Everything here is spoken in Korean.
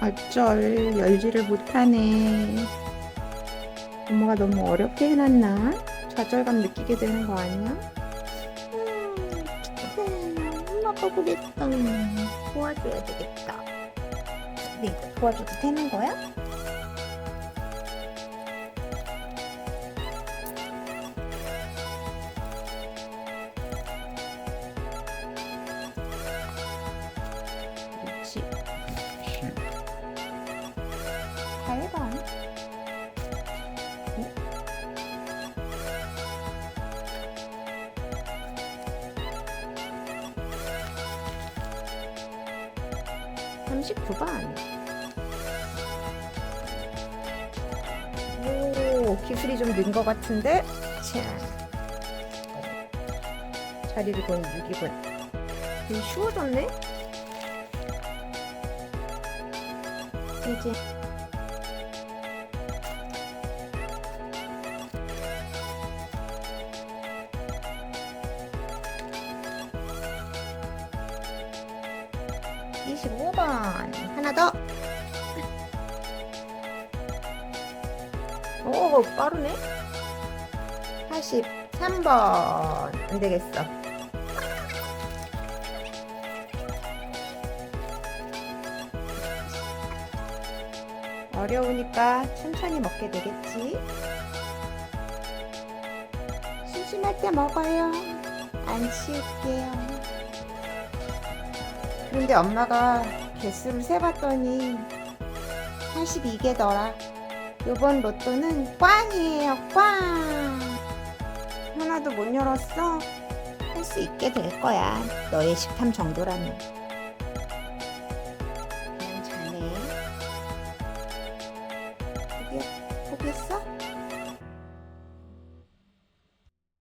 어쩔 열지를 못하네. 엄마가 너무 어렵게 해놨나? 좌절감 느끼게 되는 거 아니야? 음, 엄마가 그랬다. 도와줘야 되겠다. 근데 이거 도와줘도 되는 거야? 그렇지. 다 해봐. 응? 삼십구 번. 오, 기술이 좀 는 것 같은데? 자. 자리를 건 6이군. 되게 쉬워졌네? 이제. 이십오 번 하나 더. 오 빠르네. 83번 안 되겠어. 어려우니까 천천히 먹게 되겠지. 심심할 때 먹어요. 안 치울게요. 그런데 엄마가 개수를 세봤더니 82개더라. 요번 로또는 꽝이에요, 꽝! 하나도 못 열었어? 할 수 있게 될 거야. 너의 식탐 정도라면. 잘해. 포기, 포기했어?